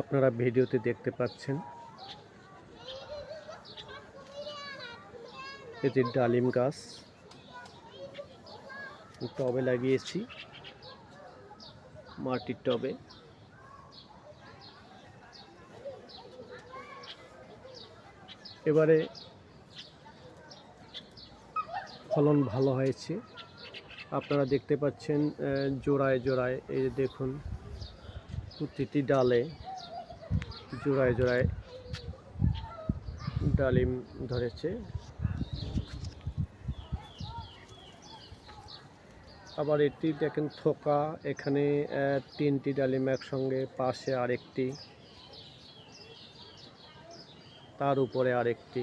আপনারা ভিডিওতে দেখতে পাচ্ছেন। এটি ডালিম গাছ। টবে লাগিয়েছি। মাটির টবে। এবারে ফলন ভালো হয়েছে। আপনারা দেখতে পাচ্ছেন জোড়ায় জোড়ায় এই দেখুন, প্রতিটি ডালে জোড়ায় জোড়ায় ডালিম ধরেছে। আবার এটি দেখেন থোকা, এখানে তিনটি ডালিম একসঙ্গে, পাশে আরেকটি। তার উপরে আরেকটি।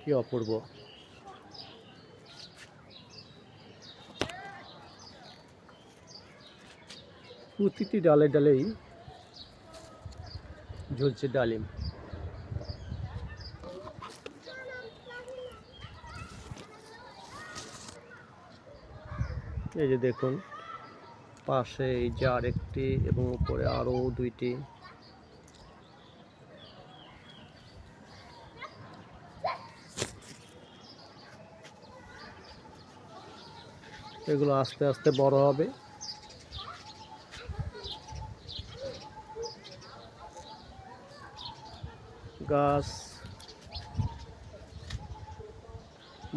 কি অপূর্ব। প্রতিটি ডালে ডালেই ঝুলছে ডালিম। এই যে দেখুন, পাশে এই যে আরেকটি এবং উপরে আরও দুইটি। এগুলো আস্তে আস্তে বড় হবে। গাছ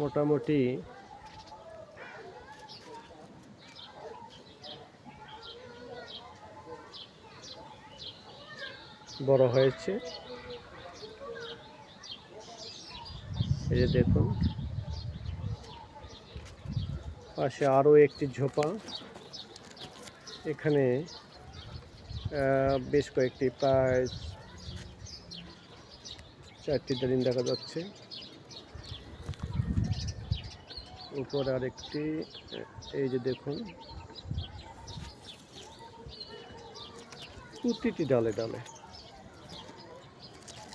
মোটামুটি বড় হয়েছে। এই যে দেখুন, পাশে আরও একটি ঝোপা। এখানে বেশ কয়েকটি প্রায় চারটি ডালিম দেখা যাচ্ছে। উপর আরেকটি এই যে দেখুন। প্রতিটি ডালে ডালে।